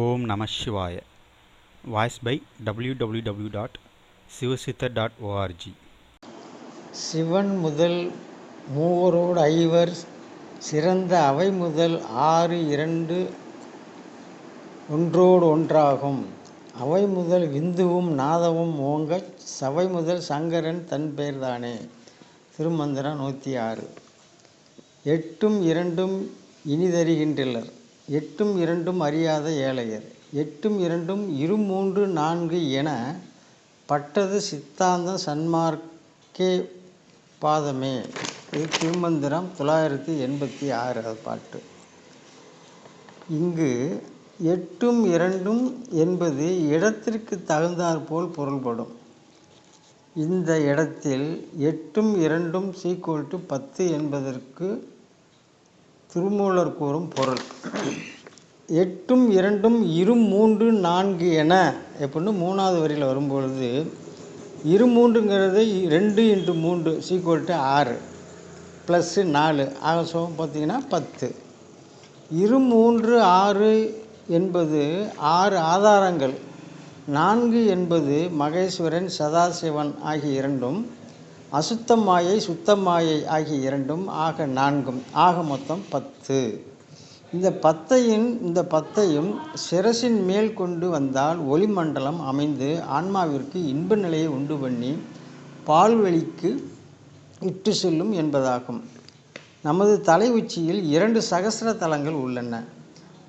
ஓம் நம சிவாய. Voice by W W W dot Sivasiddha dot org Sivan முதல் மூவரோடு ஐவர் சிறந்த அவை முதல் ஆறு இரண்டு ஒன்றோடு ஒன்றாகும். அவை முதல் விந்துவும் நாதவும் ஓங்கச் சவை முதல் சங்கரன் தன் பெயர்தானே. திருமந்திரம் நூற்றி ஆறு. எட்டும் இரண்டும் இனிதறிகின்றனர். எட்டும் இரண்டும் அறியாத ஏழையர். எட்டும் இரண்டும் இரு மூன்று நான்கு என பட்டது சித்தாந்தம் சன்மார்க்கே பாதமே. இது திருமந்திரம் தொள்ளாயிரத்தி எண்பத்தி ஆறு அது பாட்டு. இங்கு எட்டும் இரண்டும் என்பது இடத்திற்கு தகுந்தாற்போல் பொருள்படும். இந்த இடத்தில் எட்டும் இரண்டும் சீக்குவல் டு பத்து என்பதற்கு திருமூலர் கூறும் பொருள். எட்டும் இரண்டும் இரு மூன்று நான்கு என எப்படின்னு மூணாவது வரியில் வரும்பொழுது இரு மூன்றுங்கிறது ரெண்டு இன்ட்டு மூன்று சீக்குவல் டு ஆறு ப்ளஸ்ஸு நாலு. ஆக சோ பார்த்தீங்கன்னா பத்து. இரு மூன்று ஆறு என்பது ஆறு ஆதாரங்கள். நான்கு என்பது மகேஸ்வரன் சதாசிவன் ஆகிய இரண்டும் அசுத்த மாயை சுத்தம் மாயை ஆகிய இரண்டும் ஆக நான்கும். ஆக மொத்தம் பத்து. இந்த பத்தையும் இந்த பத்தையும் சிரசின் மேல் கொண்டு வந்தால் ஒளிமண்டலம் அமைந்து ஆன்மாவிற்கு இன்ப நிலையை உண்டு பண்ணி பால்வெளிக்கு இட்டு செல்லும் என்பதாகும். நமது தலை உச்சியில் இரண்டு சகசிர தலங்கள் உள்ளன.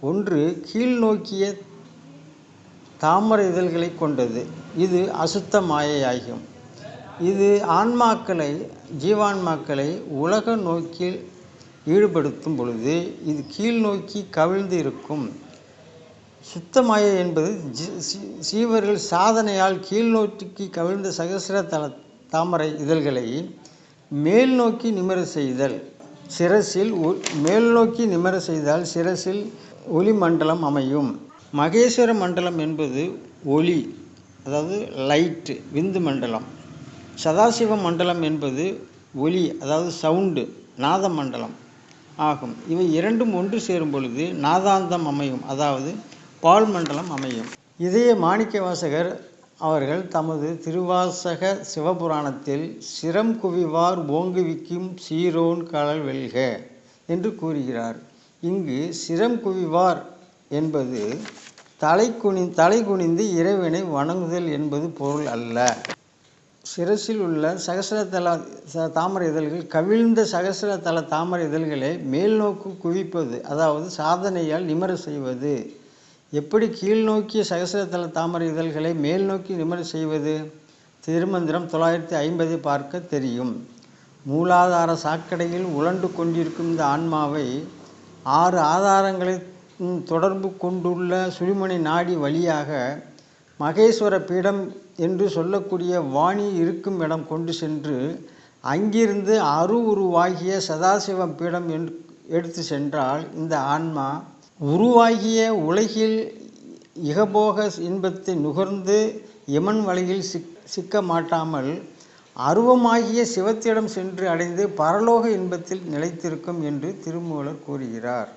ஒன்று கீழ் நோக்கிய தாமரை இதழ்களை கொண்டது. இது அசுத்த மாயையாகும். இது ஆன்மாக்களை ஜீவான்மாக்களை உலக நோக்கில் ஈடுபடுத்தும் பொழுது இது கீழ் நோக்கி கவிழ்ந்து இருக்கும். சுத்தமாய என்பது சீவர்கள் சாதனையால் கீழ் நோக்கி கவிழ்ந்த சகசிர தல தாமரை இதழ்களை மேல் நோக்கி நிமிர செய்தல் சிரசில் மேல் நோக்கி நிமிர செய்தால் சிரசில் ஒளி மண்டலம் அமையும். மகேஸ்வர மண்டலம் என்பது ஒளி அதாவது லைட்டு விந்து மண்டலம். சதாசிவ மண்டலம் என்பது ஒலி அதாவது சவுண்டு நாத மண்டலம் ஆகும். இவை இரண்டும் ஒன்று சேரும் பொழுது நாதாந்தம் அமையும் அதாவது பால் மண்டலம் அமையும். இதய மாணிக்க வாசகர் அவர்கள் தமது திருவாசக சிவபுராணத்தில் சிரம் குவிவார் ஓங்குவிக்கும் சீரோன் கடல் வெல்க என்று கூறுகிறார். இங்கு சிரம் குவிவார் என்பது தலை குனி தலை குனிந்து இறைவனை வணங்குதல் என்பது பொருள் அல்ல. சிரசில் உள்ள சகசரதல தாமரை இதழ்கள் கவிழ்ந்த சகசரதல தாமரை இதழ்களை மேல் நோக்கு குவிப்பது அதாவது சாதனையால் நிமர செய்வது. எப்படி கீழ் நோக்கிய சகசரதல தாமரை இதழ்களை மேல் நோக்கி நிமர செய்வது? திருமந்திரம் தொள்ளாயிரத்தி ஐம்பதை பார்க்க தெரியும். மூலாதார சாக்கடையில் உழண்டு கொண்டிருக்கும் இந்த ஆன்மாவை ஆறு ஆதாரங்களை தொடர்பு கொண்டுள்ள சுழிமணி நாடி வழியாக மகேஸ்வர பீடம் என்று சொல்லக்கூடிய வாணி இருக்கும் இடம் கொண்டு சென்று அங்கிருந்து அரு உருவாகிய சதாசிவம் பீடம் எடுத்து சென்றால் இந்த ஆன்மா உருவாகிய உலகில் இகபோக இன்பத்தை நுகர்ந்து யமன் வலையில் சிக் சிக்க மாட்டாமல் அருவமாகிய சிவத்திடம் சென்று அடைந்து பரலோக இன்பத்தில் நிலைத்திருக்கும் என்று திருமூலர் கூறுகிறார்.